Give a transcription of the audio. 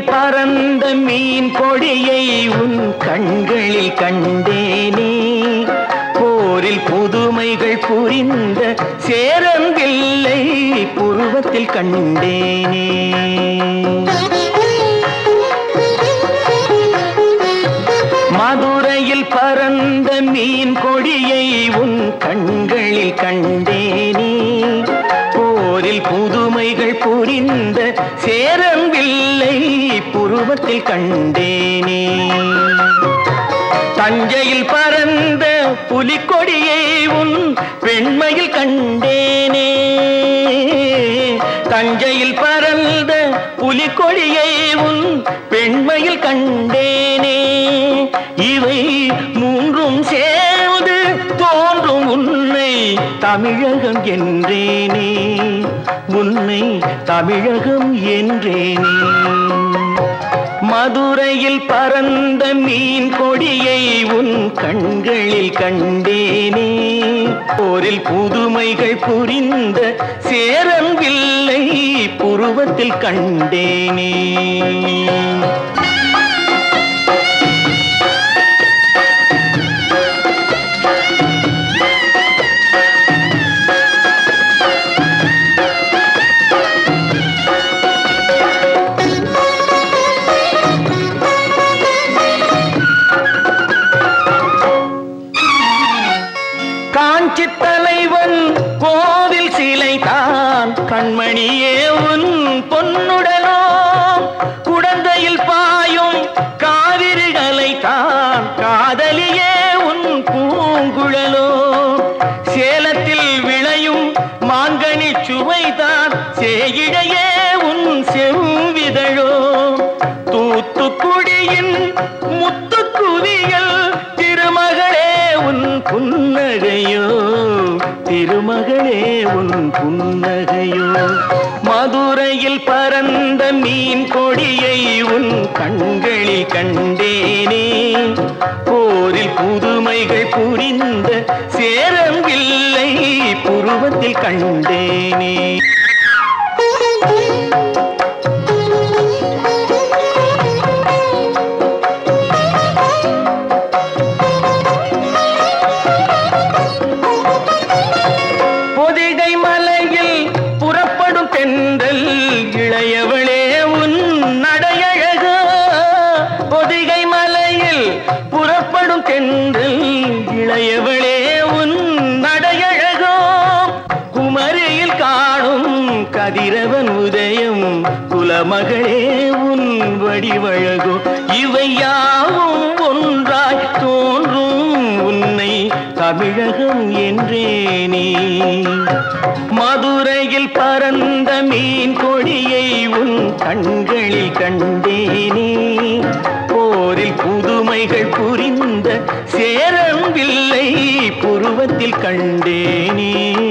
பறந்த மீன் கொடியை உன் கண்களில் கண்டேனே. போரில் புதுமைகள் புரிந்த சேரம்பில்லை புருவத்தில் கண்டேனே. மதுரையில் பறந்த மீன் கொடியை உன் கண்களில் கண்டேனே. புதுமைகள் புரிந்த சேரம்பில்லை புருவத்தில் கண்டேனே. தஞ்சையில் பறந்த புலிக்கொடியை உன் பெண்மையில் கண்டேனே. தஞ்சையில் பறந்த புலிக்கொடியை உன் பெண்மையில் கண்டேனே. இவை தமிழகம் என்றேனே உன்னை தமிழகம் என்றேனே மதுரையில் பறந்த மீன் கொடியை உன் கண்களில் கண்டேனே. போரில் புதுமைகள் புரிந்த சேரம்பில்லை புருவத்தில் கண்டேனே. தலைவன் கோவில் சிலை தான் கண்மணியே உன் பொன்னுடனோ குடந்தையில் புன்னகையோ திருமகளே உன் புன்னகையோ. மதுரையில் பறந்த மீன் கொடியை உன் கண்களில் கண்டேனே. போரில் புதுமைகள் புரிந்த சேரம்பில்லை புருவத்தில் கண்டேனே. உடையவளே உன் நடையழகா? பொதிகை மலையில் புறப்படும் தென்றல் இளையவளே உன் நடையழகோ? குமரியில் காணும் கதிரவன் உதயம் குலமகளே உன் வடிவழகோ? இவை யாவும் ஒன்றாய் தோன்றும் உன்னை தமிழகம் என்றேனே. மதுரையில் பறந்த மீன் கண்களில் கண்டேனே. போரில் புதுமைகள் புரிந்த சேரம்பில்லை புருவத்தில் கண்டேனே.